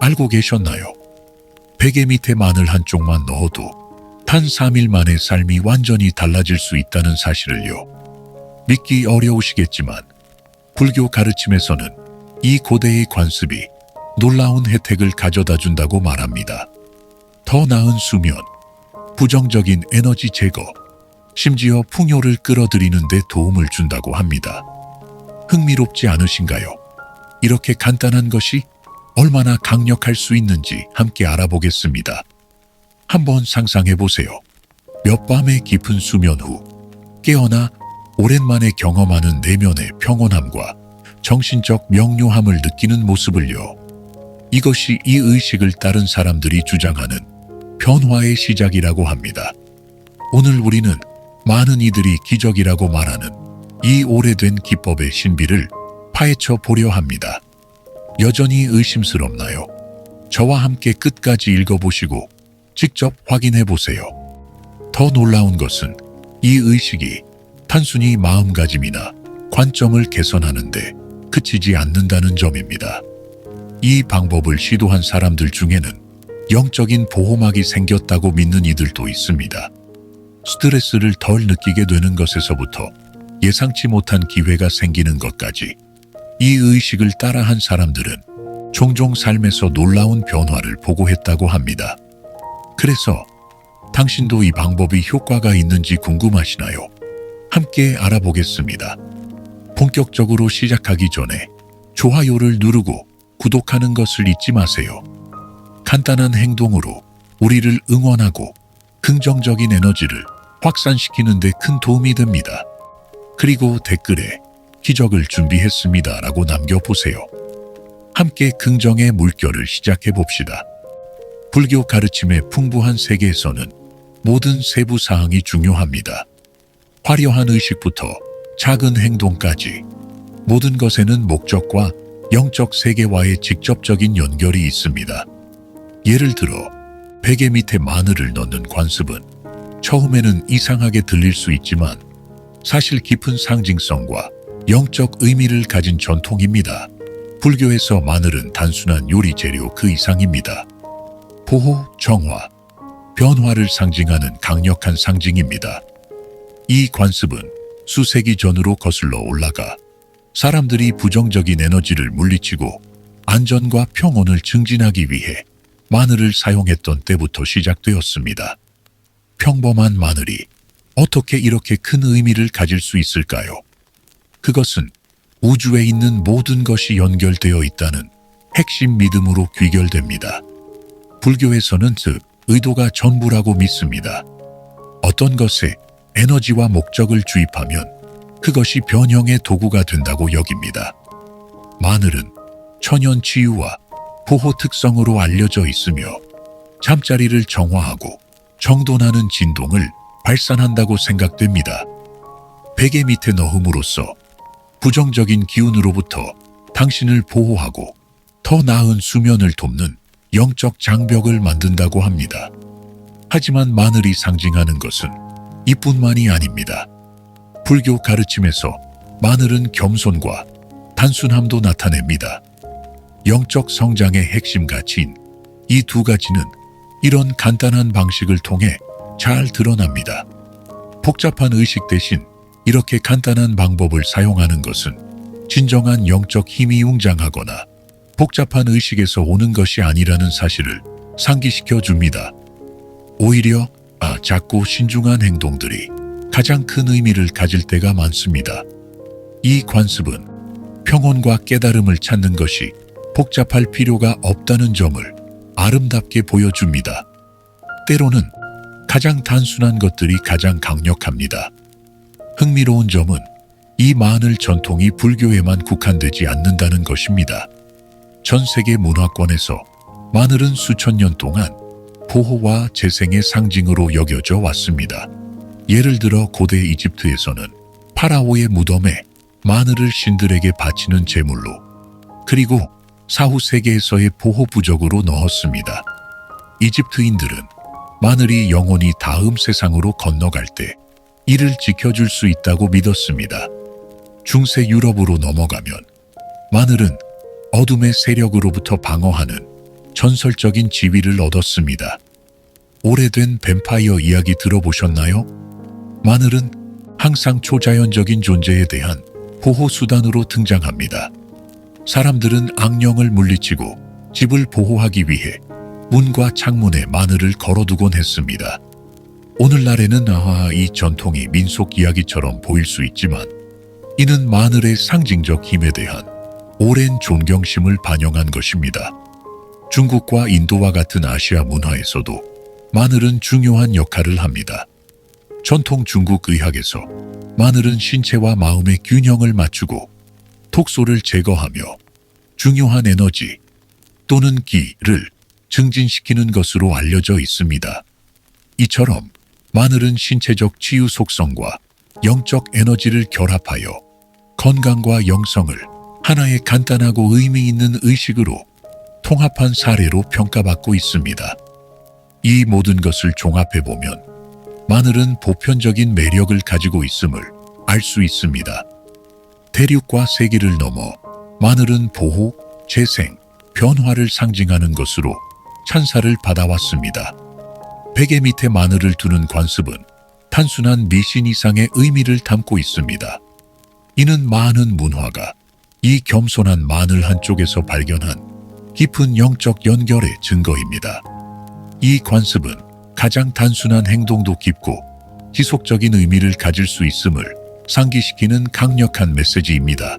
알고 계셨나요? 베개 밑에 마늘 한 쪽만 넣어도 단 3일 만에 삶이 완전히 달라질 수 있다는 사실을요. 믿기 어려우시겠지만 불교 가르침에서는 이 고대의 관습이 놀라운 혜택을 가져다 준다고 말합니다. 더 나은 수면, 부정적인 에너지 제거, 심지어 풍요를 끌어들이는 데 도움을 준다고 합니다. 흥미롭지 않으신가요? 이렇게 간단한 것이 얼마나 강력할 수 있는지 함께 알아보겠습니다. 한번 상상해 보세요. 몇 밤의 깊은 수면 후 깨어나 오랜만에 경험하는 내면의 평온함과 정신적 명료함을 느끼는 모습을요. 이것이 이 의식을 따른 사람들이 주장하는 변화의 시작이라고 합니다. 오늘 우리는 많은 이들이 기적이라고 말하는 이 오래된 기법의 신비를 파헤쳐 보려 합니다. 여전히 의심스럽나요? 저와 함께 끝까지 읽어보시고 직접 확인해 보세요. 더 놀라운 것은 이 의식이 단순히 마음가짐이나 관점을 개선하는데 그치지 않는다는 점입니다. 이 방법을 시도한 사람들 중에는 영적인 보호막이 생겼다고 믿는 이들도 있습니다. 스트레스를 덜 느끼게 되는 것에서부터 예상치 못한 기회가 생기는 것까지 이 의식을 따라한 사람들은 종종 삶에서 놀라운 변화를 보고했다고 합니다. 그래서 당신도 이 방법이 효과가 있는지 궁금하시나요? 함께 알아보겠습니다. 본격적으로 시작하기 전에 좋아요를 누르고 구독하는 것을 잊지 마세요. 간단한 행동으로 우리를 응원하고 긍정적인 에너지를 확산시키는 데 큰 도움이 됩니다. 그리고 댓글에 기적을 준비했습니다 라고 남겨보세요. 함께 긍정의 물결을 시작해 봅시다. 불교 가르침의 풍부한 세계에서는 모든 세부 사항이 중요합니다. 화려한 의식부터 작은 행동까지 모든 것에는 목적과 영적 세계와의 직접적인 연결이 있습니다. 예를 들어 베개 밑에 마늘을 넣는 관습은 처음에는 이상하게 들릴 수 있지만 사실 깊은 상징성과 영적 의미를 가진 전통입니다. 불교에서 마늘은 단순한 요리 재료 그 이상입니다. 보호, 정화, 변화를 상징하는 강력한 상징입니다. 이 관습은 수세기 전으로 거슬러 올라가 사람들이 부정적인 에너지를 물리치고 안전과 평온을 증진하기 위해 마늘을 사용했던 때부터 시작되었습니다. 평범한 마늘이 어떻게 이렇게 큰 의미를 가질 수 있을까요? 그것은 우주에 있는 모든 것이 연결되어 있다는 핵심 믿음으로 귀결됩니다. 불교에서는 즉 의도가 전부라고 믿습니다. 어떤 것에 에너지와 목적을 주입하면 그것이 변형의 도구가 된다고 여깁니다. 마늘은 천연 치유와 보호 특성으로 알려져 있으며 잠자리를 정화하고 정돈하는 진동을 발산한다고 생각됩니다. 베개 밑에 넣음으로써 부정적인 기운으로부터 당신을 보호하고 더 나은 수면을 돕는 영적 장벽을 만든다고 합니다. 하지만 마늘이 상징하는 것은 이뿐만이 아닙니다. 불교 가르침에서 마늘은 겸손과 단순함도 나타냅니다. 영적 성장의 핵심 가치인 이 두 가지는 이런 간단한 방식을 통해 잘 드러납니다. 복잡한 의식 대신 이렇게 간단한 방법을 사용하는 것은 진정한 영적 힘이 웅장하거나 복잡한 의식에서 오는 것이 아니라는 사실을 상기시켜 줍니다. 오히려 아, 작고 신중한 행동들이 가장 큰 의미를 가질 때가 많습니다. 이 관습은 평온과 깨달음을 찾는 것이 복잡할 필요가 없다는 점을 아름답게 보여줍니다. 때로는 가장 단순한 것들이 가장 강력합니다. 흥미로운 점은 이 마늘 전통이 불교에만 국한되지 않는다는 것입니다. 전 세계 문화권에서 마늘은 수천 년 동안 보호와 재생의 상징으로 여겨져 왔습니다. 예를 들어 고대 이집트에서는 파라오의 무덤에 마늘을 신들에게 바치는 제물로 그리고 사후 세계에서의 보호 부적으로 넣었습니다. 이집트인들은 마늘이 영원히 다음 세상으로 건너갈 때 이를 지켜줄 수 있다고 믿었습니다. 중세 유럽으로 넘어가면 마늘은 어둠의 세력으로부터 방어하는 전설적인 지위를 얻었습니다. 오래된 뱀파이어 이야기 들어보셨나요? 마늘은 항상 초자연적인 존재에 대한 보호수단으로 등장합니다. 사람들은 악령을 물리치고 집을 보호하기 위해 문과 창문에 마늘을 걸어두곤 했습니다. 오늘날에는 아하 이 전통이 민속 이야기처럼 보일 수 있지만 이는 마늘의 상징적 힘에 대한 오랜 존경심을 반영한 것입니다. 중국과 인도와 같은 아시아 문화에서도 마늘은 중요한 역할을 합니다. 전통 중국 의학에서 마늘은 신체와 마음의 균형을 맞추고 독소를 제거하며 중요한 에너지 또는 기를 증진시키는 것으로 알려져 있습니다. 이처럼 마늘은 신체적 치유 속성과 영적 에너지를 결합하여 건강과 영성을 하나의 간단하고 의미 있는 의식으로 통합한 사례로 평가받고 있습니다. 이 모든 것을 종합해 보면 마늘은 보편적인 매력을 가지고 있음을 알 수 있습니다. 대륙과 세기를 넘어 마늘은 보호, 재생, 변화를 상징하는 것으로 찬사를 받아왔습니다. 베개 밑에 마늘을 두는 관습은 단순한 미신 이상의 의미를 담고 있습니다. 이는 많은 문화가 이 겸손한 마늘 한쪽에서 발견한 깊은 영적 연결의 증거입니다. 이 관습은 가장 단순한 행동도 깊고 지속적인 의미를 가질 수 있음을 상기시키는 강력한 메시지입니다.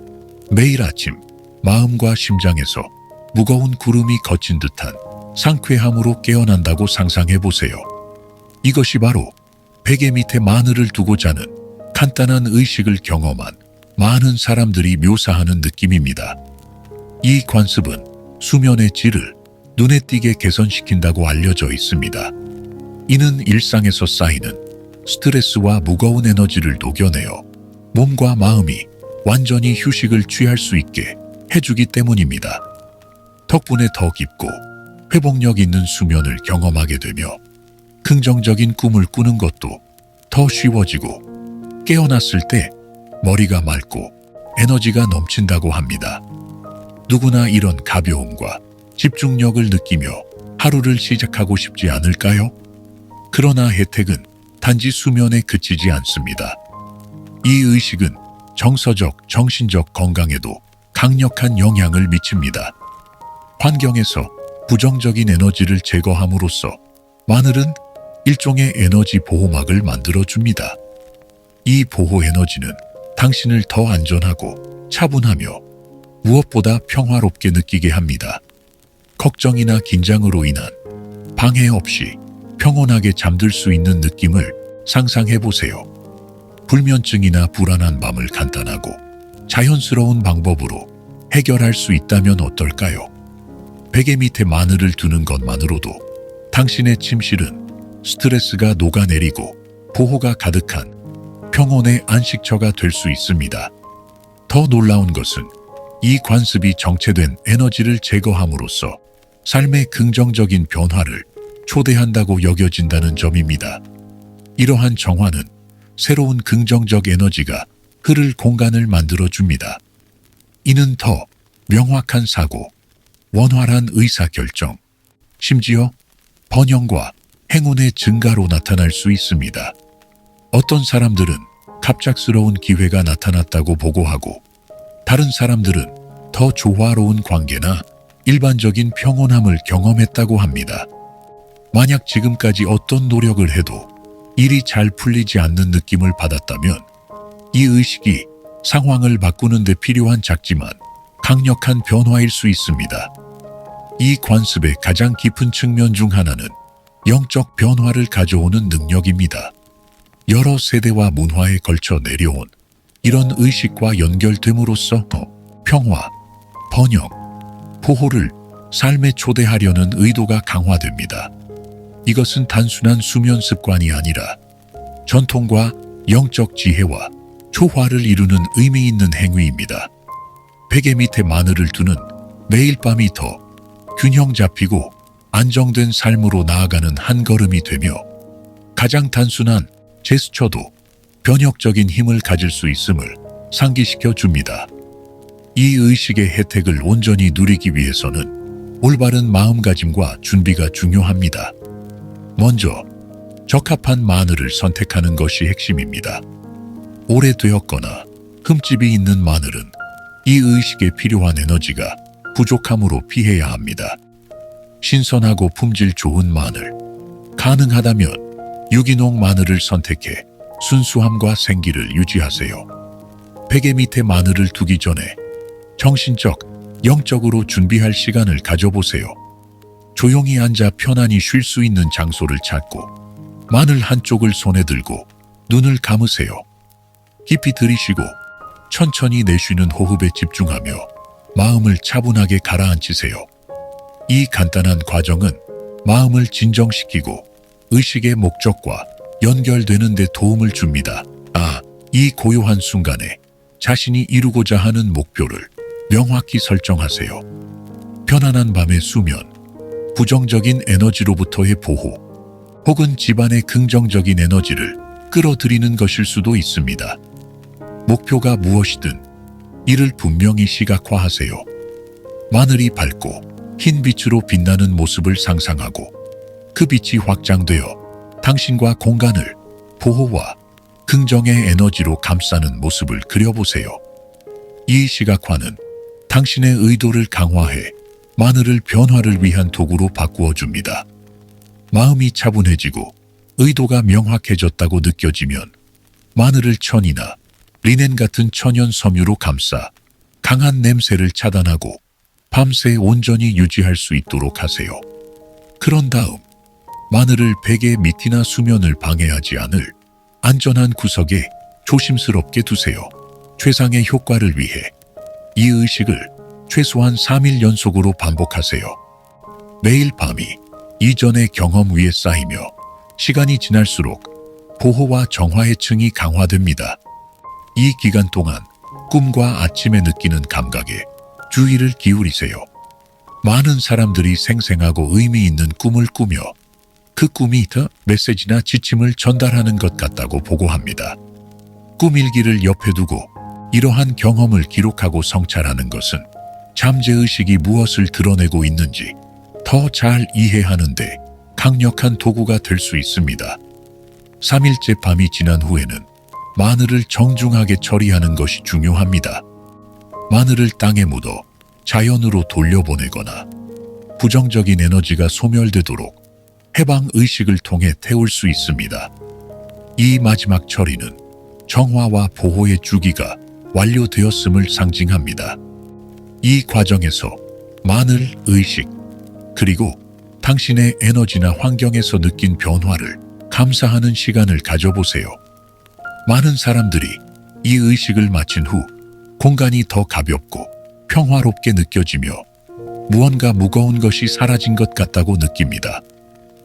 매일 아침 마음과 심장에서 무거운 구름이 거친 듯한 상쾌함으로 깨어난다고 상상해 보세요. 이것이 바로 베개 밑에 마늘을 두고 자는 간단한 의식을 경험한 많은 사람들이 묘사하는 느낌입니다. 이 관습은 수면의 질을 눈에 띄게 개선시킨다고 알려져 있습니다. 이는 일상에서 쌓이는 스트레스와 무거운 에너지를 녹여내어 몸과 마음이 완전히 휴식을 취할 수 있게 해주기 때문입니다. 덕분에 더 깊고 회복력 있는 수면을 경험하게 되며 긍정적인 꿈을 꾸는 것도 더 쉬워지고 깨어났을 때 머리가 맑고 에너지가 넘친다고 합니다. 누구나 이런 가벼움과 집중력을 느끼며 하루를 시작하고 싶지 않을까요? 그러나 혜택은 단지 수면에 그치지 않습니다. 이 의식은 정서적, 정신적 건강에도 강력한 영향을 미칩니다. 환경에서 부정적인 에너지를 제거함으로써 마늘은 일종의 에너지 보호막을 만들어줍니다. 이 보호 에너지는 당신을 더 안전하고 차분하며 무엇보다 평화롭게 느끼게 합니다. 걱정이나 긴장으로 인한 방해 없이 평온하게 잠들 수 있는 느낌을 상상해 보세요. 불면증이나 불안한 밤을 간단하고 자연스러운 방법으로 해결할 수 있다면 어떨까요? 베개 밑에 마늘을 두는 것만으로도 당신의 침실은 스트레스가 녹아내리고 보호가 가득한 평온의 안식처가 될 수 있습니다. 더 놀라운 것은 이 관습이 정체된 에너지를 제거함으로써 삶의 긍정적인 변화를 초대한다고 여겨진다는 점입니다. 이러한 정화는 새로운 긍정적 에너지가 흐를 공간을 만들어 줍니다. 이는 더 명확한 사고, 원활한 의사결정, 심지어 번영과 행운의 증가로 나타날 수 있습니다. 어떤 사람들은 갑작스러운 기회가 나타났다고 보고하고, 다른 사람들은 더 조화로운 관계나 일반적인 평온함을 경험했다고 합니다. 만약 지금까지 어떤 노력을 해도 일이 잘 풀리지 않는 느낌을 받았다면 이 의식이 상황을 바꾸는 데 필요한 작지만 강력한 변화일 수 있습니다. 이 관습의 가장 깊은 측면 중 하나는 영적 변화를 가져오는 능력입니다. 여러 세대와 문화에 걸쳐 내려온 이런 의식과 연결됨으로써 평화, 번영, 보호를 삶에 초대하려는 의도가 강화됩니다. 이것은 단순한 수면 습관이 아니라 전통과 영적 지혜와 조화를 이루는 의미 있는 행위입니다. 베개 밑에 마늘을 두는 매일 밤이 더 균형 잡히고 안정된 삶으로 나아가는 한 걸음이 되며 가장 단순한 제스처도 변혁적인 힘을 가질 수 있음을 상기시켜 줍니다. 이 의식의 혜택을 온전히 누리기 위해서는 올바른 마음가짐과 준비가 중요합니다. 먼저 적합한 마늘을 선택하는 것이 핵심입니다. 오래되었거나 흠집이 있는 마늘은 이 의식에 필요한 에너지가 부족함으로 피해야 합니다. 신선하고 품질 좋은 마늘, 가능하다면 유기농 마늘을 선택해 순수함과 생기를 유지하세요. 베개 밑에 마늘을 두기 전에 정신적, 영적으로 준비할 시간을 가져보세요. 조용히 앉아 편안히 쉴 수 있는 장소를 찾고 마늘 한쪽을 손에 들고 눈을 감으세요. 깊이 들이쉬고 천천히 내쉬는 호흡에 집중하며 마음을 차분하게 가라앉히세요. 이 간단한 과정은 마음을 진정시키고 의식의 목적과 연결되는 데 도움을 줍니다. 아, 이 고요한 순간에 자신이 이루고자 하는 목표를 명확히 설정하세요. 편안한 밤의 수면, 부정적인 에너지로부터의 보호, 혹은 집안의 긍정적인 에너지를 끌어들이는 것일 수도 있습니다. 목표가 무엇이든 이를 분명히 시각화하세요. 마늘이 밝고 흰 빛으로 빛나는 모습을 상상하고 그 빛이 확장되어 당신과 공간을 보호와 긍정의 에너지로 감싸는 모습을 그려보세요. 이 시각화는 당신의 의도를 강화해 마늘을 변화를 위한 도구로 바꾸어 줍니다. 마음이 차분해지고 의도가 명확해졌다고 느껴지면 마늘을 천이나 리넨 같은 천연 섬유로 감싸 강한 냄새를 차단하고 밤새 온전히 유지할 수 있도록 하세요. 그런 다음 마늘을 베개 밑이나 수면을 방해하지 않을 안전한 구석에 조심스럽게 두세요. 최상의 효과를 위해 이 의식을 최소한 3일 연속으로 반복하세요. 매일 밤이 이전의 경험 위에 쌓이며 시간이 지날수록 보호와 정화의 층이 강화됩니다. 이 기간 동안 꿈과 아침에 느끼는 감각에 주의를 기울이세요. 많은 사람들이 생생하고 의미 있는 꿈을 꾸며 그 꿈이 더 메시지나 지침을 전달하는 것 같다고 보고합니다. 꿈일기를 옆에 두고 이러한 경험을 기록하고 성찰하는 것은 잠재의식이 무엇을 드러내고 있는지 더 잘 이해하는데 강력한 도구가 될 수 있습니다. 3일째 밤이 지난 후에는 마늘을 정중하게 처리하는 것이 중요합니다. 마늘을 땅에 묻어 자연으로 돌려보내거나 부정적인 에너지가 소멸되도록 해방 의식을 통해 태울 수 있습니다. 이 마지막 처리는 정화와 보호의 주기가 완료되었음을 상징합니다. 이 과정에서 마늘 의식 그리고 당신의 에너지나 환경에서 느낀 변화를 감사하는 시간을 가져보세요. 많은 사람들이 이 의식을 마친 후 공간이 더 가볍고 평화롭게 느껴지며 무언가 무거운 것이 사라진 것 같다고 느낍니다.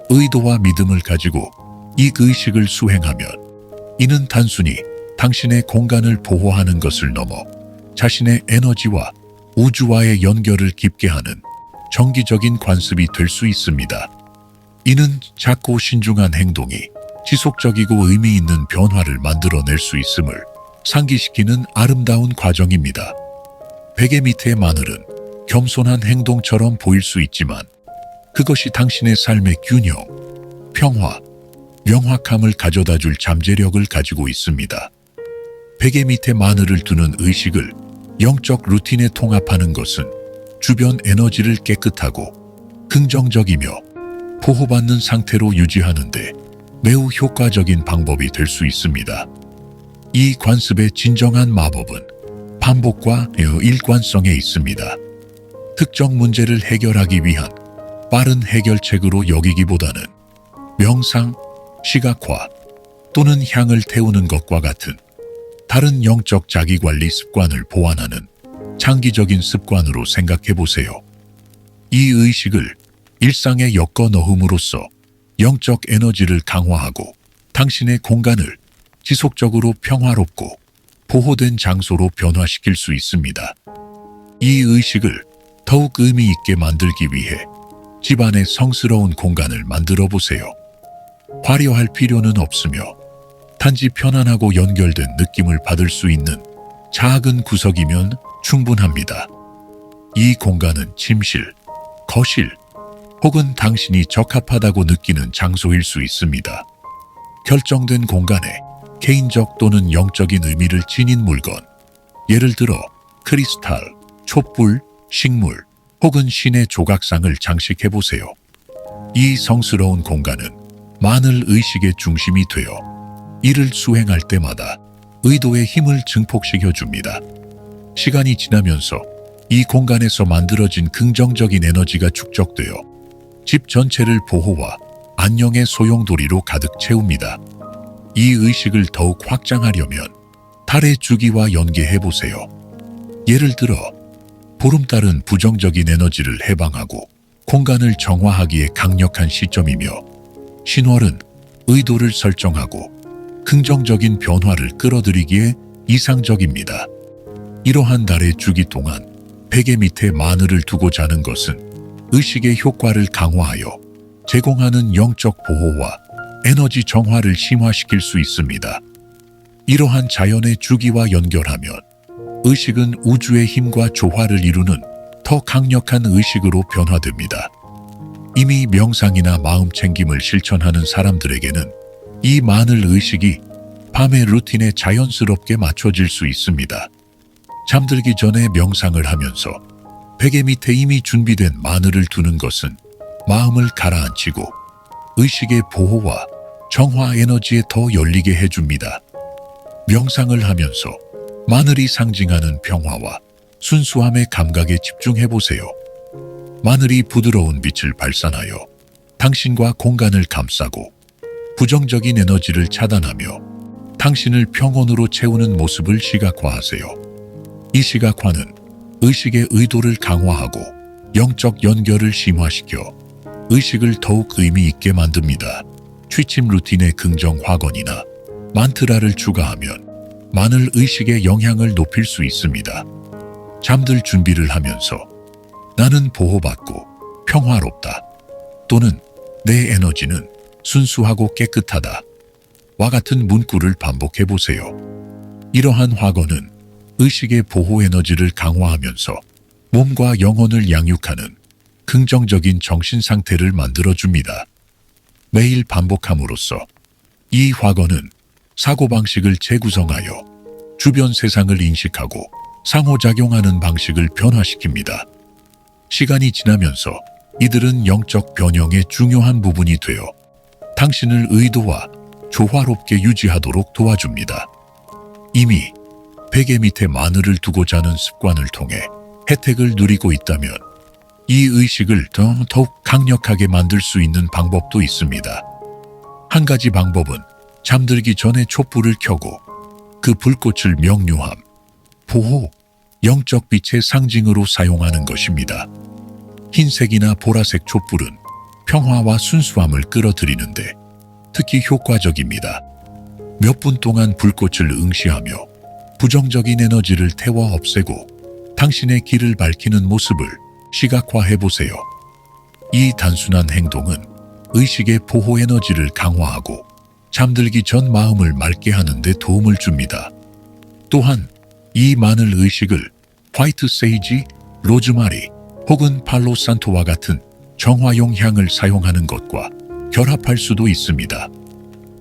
의도와 믿음을 가지고 이 의식을 수행하면 이는 단순히 당신의 공간을 보호하는 것을 넘어 자신의 에너지와 우주와의 연결을 깊게 하는 정기적인 관습이 될 수 있습니다. 이는 작고 신중한 행동이 지속적이고 의미 있는 변화를 만들어낼 수 있음을 상기시키는 아름다운 과정입니다. 베개 밑의 마늘은 겸손한 행동처럼 보일 수 있지만 그것이 당신의 삶의 균형, 평화, 명확함을 가져다 줄 잠재력을 가지고 있습니다. 베개 밑에 마늘을 두는 의식을 영적 루틴에 통합하는 것은 주변 에너지를 깨끗하고 긍정적이며 보호받는 상태로 유지하는데 매우 효과적인 방법이 될 수 있습니다. 이 관습의 진정한 마법은 반복과 일관성에 있습니다. 특정 문제를 해결하기 위한 빠른 해결책으로 여기기보다는 명상, 시각화 또는 향을 태우는 것과 같은 다른 영적 자기관리 습관을 보완하는 장기적인 습관으로 생각해 보세요. 이 의식을 일상에 엮어 넣음으로써 영적 에너지를 강화하고 당신의 공간을 지속적으로 평화롭고 보호된 장소로 변화시킬 수 있습니다. 이 의식을 더욱 의미 있게 만들기 위해 집안의 성스러운 공간을 만들어 보세요. 화려할 필요는 없으며 단지 편안하고 연결된 느낌을 받을 수 있는 작은 구석이면 충분합니다. 이 공간은 침실, 거실 혹은 당신이 적합하다고 느끼는 장소일 수 있습니다. 결정된 공간에 개인적 또는 영적인 의미를 지닌 물건, 예를 들어 크리스탈, 촛불, 식물 혹은 신의 조각상을 장식해 보세요. 이 성스러운 공간은 만을 의식의 중심이 되어 이를 수행할 때마다 의도의 힘을 증폭시켜 줍니다. 시간이 지나면서 이 공간에서 만들어진 긍정적인 에너지가 축적되어 집 전체를 보호와 안녕의 소용돌이로 가득 채웁니다. 이 의식을 더욱 확장하려면 달의 주기와 연계해 보세요. 예를 들어 보름달은 부정적인 에너지를 해방하고 공간을 정화하기에 강력한 시점이며 신월은 의도를 설정하고 긍정적인 변화를 끌어들이기에 이상적입니다. 이러한 달의 주기 동안 베개 밑에 마늘을 두고 자는 것은 의식의 효과를 강화하여 제공하는 영적 보호와 에너지 정화를 심화시킬 수 있습니다. 이러한 자연의 주기와 연결하면 의식은 우주의 힘과 조화를 이루는 더 강력한 의식으로 변화됩니다. 이미 명상이나 마음 챙김을 실천하는 사람들에게는 이 마늘 의식이 밤의 루틴에 자연스럽게 맞춰질 수 있습니다. 잠들기 전에 명상을 하면서 베개 밑에 이미 준비된 마늘을 두는 것은 마음을 가라앉히고 의식의 보호와 정화 에너지에 더 열리게 해줍니다. 명상을 하면서 마늘이 상징하는 평화와 순수함의 감각에 집중해 보세요. 마늘이 부드러운 빛을 발산하여 당신과 공간을 감싸고 부정적인 에너지를 차단하며 당신을 평온으로 채우는 모습을 시각화하세요. 이 시각화는 의식의 의도를 강화하고 영적 연결을 심화시켜 의식을 더욱 의미 있게 만듭니다. 취침 루틴의 긍정 확언이나 만트라를 추가하면 마늘 의식의 영향을 높일 수 있습니다. 잠들 준비를 하면서 나는 보호받고 평화롭다 또는 내 에너지는 순수하고 깨끗하다 와 같은 문구를 반복해 보세요. 이러한 확언은 의식의 보호 에너지를 강화하면서 몸과 영혼을 양육하는 긍정적인 정신 상태를 만들어 줍니다. 매일 반복함으로써 이 확언은 사고방식을 재구성하여 주변 세상을 인식하고 상호작용하는 방식을 변화시킵니다. 시간이 지나면서 이들은 영적 변형의 중요한 부분이 되어 당신을 의도와 조화롭게 유지하도록 도와줍니다. 이미 베개 밑에 마늘을 두고 자는 습관을 통해 혜택을 누리고 있다면 이 의식을 더, 더욱 강력하게 만들 수 있는 방법도 있습니다. 한 가지 방법은 잠들기 전에 촛불을 켜고 그 불꽃을 명료함, 보호, 영적 빛의 상징으로 사용하는 것입니다. 흰색이나 보라색 촛불은 평화와 순수함을 끌어들이는데 특히 효과적입니다. 몇 분 동안 불꽃을 응시하며 부정적인 에너지를 태워 없애고 당신의 길을 밝히는 모습을 시각화해 보세요. 이 단순한 행동은 의식의 보호 에너지를 강화하고 잠들기 전 마음을 맑게 하는 데 도움을 줍니다. 또한 이 마늘 의식을 화이트 세이지, 로즈마리 혹은 팔로산토와 같은 정화용 향을 사용하는 것과 결합할 수도 있습니다.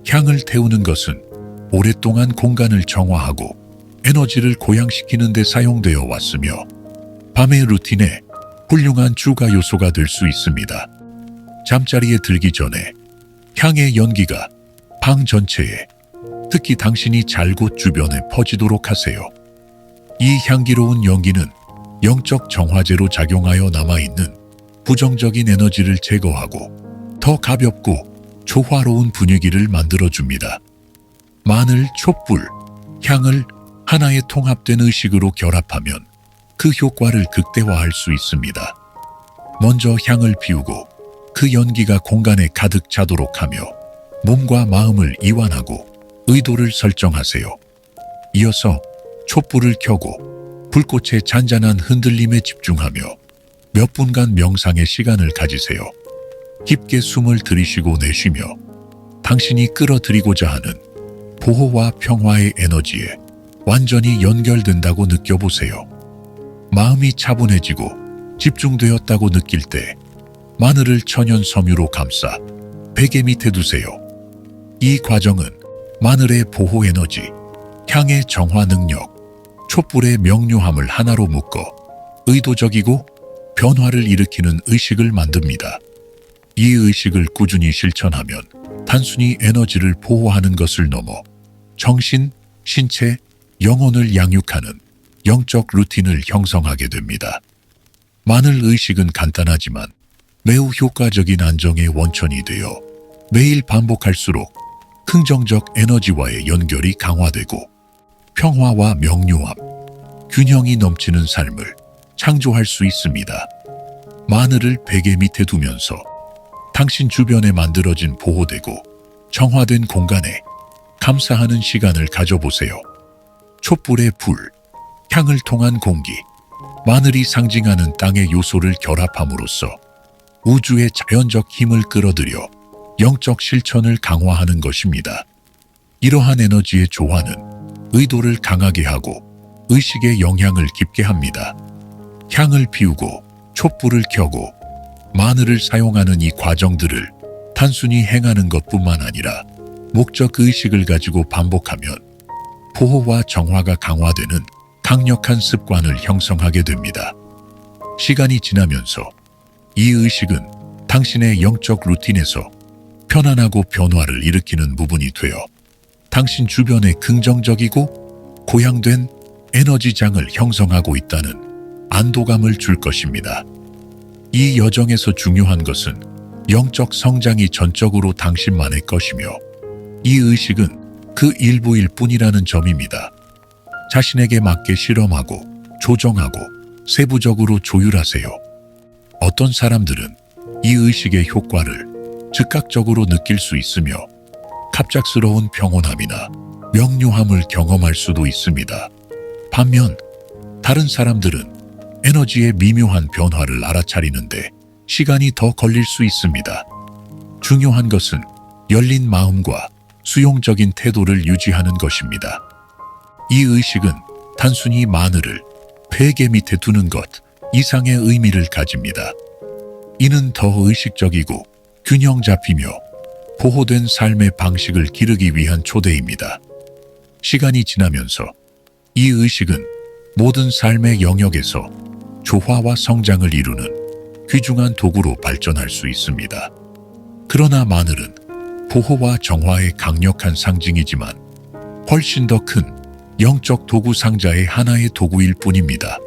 향을 태우는 것은 오랫동안 공간을 정화하고 에너지를 고양시키는 데 사용되어 왔으며 밤의 루틴에 훌륭한 추가 요소가 될 수 있습니다. 잠자리에 들기 전에 향의 연기가 방 전체에 특히 당신이 잘 곳 주변에 퍼지도록 하세요. 이 향기로운 연기는 영적 정화제로 작용하여 남아있는 부정적인 에너지를 제거하고 더 가볍고 조화로운 분위기를 만들어줍니다. 마늘, 촛불, 향을 하나의 통합된 의식으로 결합하면 그 효과를 극대화할 수 있습니다. 먼저 향을 피우고 그 연기가 공간에 가득 차도록 하며 몸과 마음을 이완하고 의도를 설정하세요. 이어서 촛불을 켜고 불꽃의 잔잔한 흔들림에 집중하며 몇 분간 명상의 시간을 가지세요. 깊게 숨을 들이쉬고 내쉬며 당신이 끌어들이고자 하는 보호와 평화의 에너지에 완전히 연결된다고 느껴보세요. 마음이 차분해지고 집중되었다고 느낄 때 마늘을 천연 섬유로 감싸 베개 밑에 두세요. 이 과정은 마늘의 보호 에너지, 향의 정화 능력, 촛불의 명료함을 하나로 묶어 의도적이고 변화를 일으키는 의식을 만듭니다. 이 의식을 꾸준히 실천하면 단순히 에너지를 보호하는 것을 넘어 정신, 신체, 영혼을 양육하는 영적 루틴을 형성하게 됩니다. 마늘 의식은 간단하지만 매우 효과적인 안정의 원천이 되어 매일 반복할수록 긍정적 에너지와의 연결이 강화되고 평화와 명료함, 균형이 넘치는 삶을 창조할 수 있습니다. 마늘을 베개 밑에 두면서 당신 주변에 만들어진 보호되고 정화된 공간에 감사하는 시간을 가져보세요. 촛불의 불, 향을 통한 공기, 마늘이 상징하는 땅의 요소를 결합함으로써 우주의 자연적 힘을 끌어들여 영적 실천을 강화하는 것입니다. 이러한 에너지의 조화는 의도를 강하게 하고 의식의 영향을 깊게 합니다. 향을 피우고 촛불을 켜고 마늘을 사용하는 이 과정들을 단순히 행하는 것뿐만 아니라 목적 의식을 가지고 반복하면 보호와 정화가 강화되는 강력한 습관을 형성하게 됩니다. 시간이 지나면서 이 의식은 당신의 영적 루틴에서 편안하고 변화를 일으키는 부분이 되어 당신 주변에 긍정적이고 고양된 에너지장을 형성하고 있다는 안도감을 줄 것입니다. 이 여정에서 중요한 것은 영적 성장이 전적으로 당신만의 것이며 이 의식은 그 일부일 뿐이라는 점입니다. 자신에게 맞게 실험하고 조정하고 세부적으로 조율하세요. 어떤 사람들은 이 의식의 효과를 즉각적으로 느낄 수 있으며 갑작스러운 평온함이나 명료함을 경험할 수도 있습니다. 반면 다른 사람들은 에너지의 미묘한 변화를 알아차리는데 시간이 더 걸릴 수 있습니다. 중요한 것은 열린 마음과 수용적인 태도를 유지하는 것입니다. 이 의식은 단순히 마늘을 베개 밑에 두는 것 이상의 의미를 가집니다. 이는 더 의식적이고 균형 잡히며 보호된 삶의 방식을 기르기 위한 초대입니다. 시간이 지나면서 이 의식은 모든 삶의 영역에서 조화와 성장을 이루는 귀중한 도구로 발전할 수 있습니다. 그러나 마늘은 보호와 정화의 강력한 상징이지만 훨씬 더 큰 영적 도구 상자의 하나의 도구일 뿐입니다.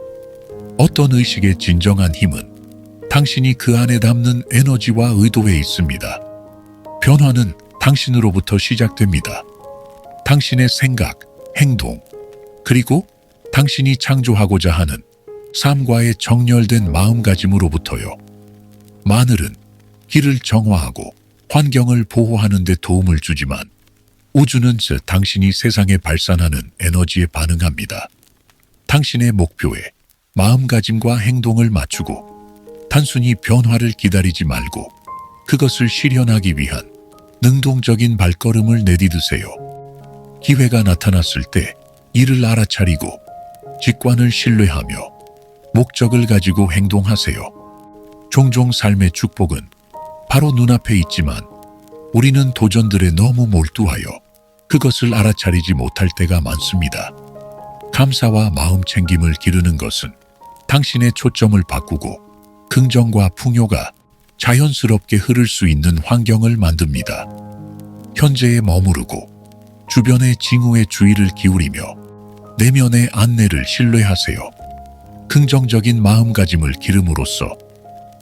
어떤 의식의 진정한 힘은 당신이 그 안에 담는 에너지와 의도에 있습니다. 변화는 당신으로부터 시작됩니다. 당신의 생각, 행동, 그리고 당신이 창조하고자 하는 삶과의 정렬된 마음가짐으로부터요. 마늘은 길을 정화하고 환경을 보호하는 데 도움을 주지만 우주는 즉 당신이 세상에 발산하는 에너지에 반응합니다. 당신의 목표에 마음가짐과 행동을 맞추고 단순히 변화를 기다리지 말고 그것을 실현하기 위한 능동적인 발걸음을 내디드세요. 기회가 나타났을 때 이를 알아차리고 직관을 신뢰하며 목적을 가지고 행동하세요. 종종 삶의 축복은 바로 눈앞에 있지만 우리는 도전들에 너무 몰두하여 그것을 알아차리지 못할 때가 많습니다. 감사와 마음 챙김을 기르는 것은 당신의 초점을 바꾸고 긍정과 풍요가 자연스럽게 흐를 수 있는 환경을 만듭니다. 현재에 머무르고 주변의 징후에 주의를 기울이며 내면의 안내를 신뢰하세요. 긍정적인 마음가짐을 기름으로써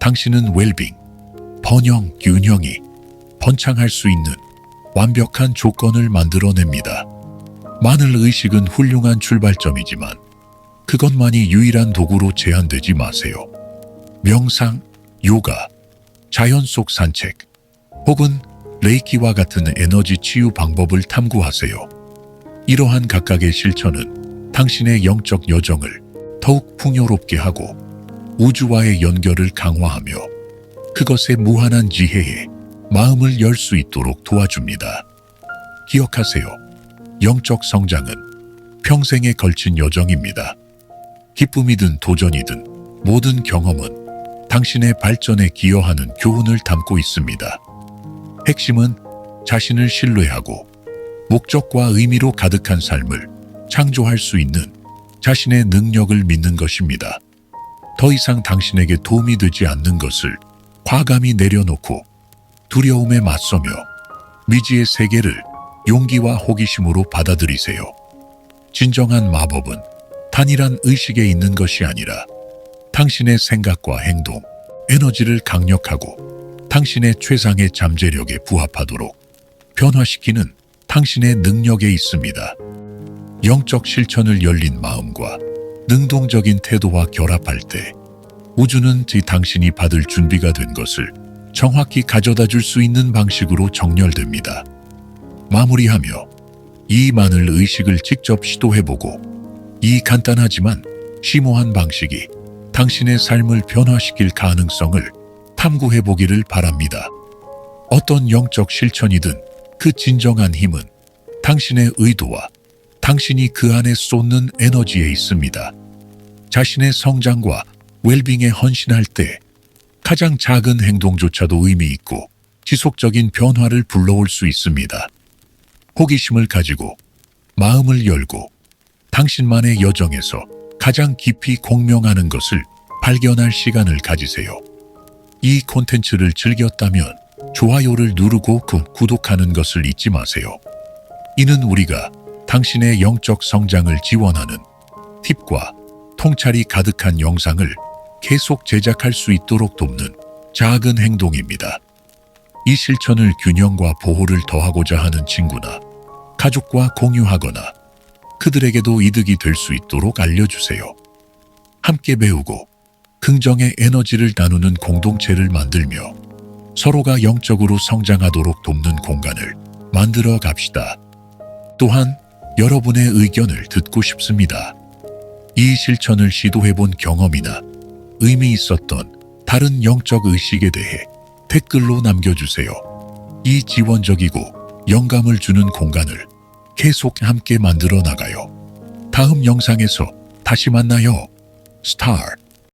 당신은 웰빙, 번영, 균형이 번창할 수 있는 완벽한 조건을 만들어냅니다. 마늘 의식은 훌륭한 출발점이지만 그것만이 유일한 도구로 제한되지 마세요. 명상, 요가, 자연 속 산책, 혹은 레이키와 같은 에너지 치유 방법을 탐구하세요. 이러한 각각의 실천은 당신의 영적 여정을 더욱 풍요롭게 하고 우주와의 연결을 강화하며 그것의 무한한 지혜에 마음을 열 수 있도록 도와줍니다. 기억하세요. 영적 성장은 평생에 걸친 여정입니다. 기쁨이든 도전이든 모든 경험은 당신의 발전에 기여하는 교훈을 담고 있습니다. 핵심은 자신을 신뢰하고 목적과 의미로 가득한 삶을 창조할 수 있는 자신의 능력을 믿는 것입니다. 더 이상 당신에게 도움이 되지 않는 것을 과감히 내려놓고 두려움에 맞서며 미지의 세계를 용기와 호기심으로 받아들이세요. 진정한 마법은 단일한 의식에 있는 것이 아니라 당신의 생각과 행동, 에너지를 강력하고 당신의 최상의 잠재력에 부합하도록 변화시키는 당신의 능력에 있습니다. 영적 실천을 열린 마음과 능동적인 태도와 결합할 때 우주는 지 당신이 받을 준비가 된 것을 정확히 가져다 줄 수 있는 방식으로 정렬됩니다. 마무리하며 이 마늘 의식을 직접 시도해보고 이 간단하지만 심오한 방식이 당신의 삶을 변화시킬 가능성을 탐구해보기를 바랍니다. 어떤 영적 실천이든 그 진정한 힘은 당신의 의도와 당신이 그 안에 쏟는 에너지에 있습니다. 자신의 성장과 웰빙에 헌신할 때 가장 작은 행동조차도 의미 있고 지속적인 변화를 불러올 수 있습니다. 호기심을 가지고 마음을 열고 당신만의 여정에서 가장 깊이 공명하는 것을 발견할 시간을 가지세요. 이 콘텐츠를 즐겼다면 좋아요를 누르고 그 구독하는 것을 잊지 마세요. 이는 우리가 당신의 영적 성장을 지원하는 팁과 통찰이 가득한 영상을 계속 제작할 수 있도록 돕는 작은 행동입니다. 이 실천을 균형과 보호를 더하고자 하는 친구나 가족과 공유하거나 그들에게도 이득이 될 수 있도록 알려주세요. 함께 배우고 긍정의 에너지를 나누는 공동체를 만들며 서로가 영적으로 성장하도록 돕는 공간을 만들어 갑시다. 또한 여러분의 의견을 듣고 싶습니다. 이 실천을 시도해본 경험이나 의미 있었던 다른 영적 의식에 대해 댓글로 남겨주세요. 이 지원적이고 영감을 주는 공간을 계속 함께 만들어 나가요. 다음 영상에서 다시 만나요. 스타트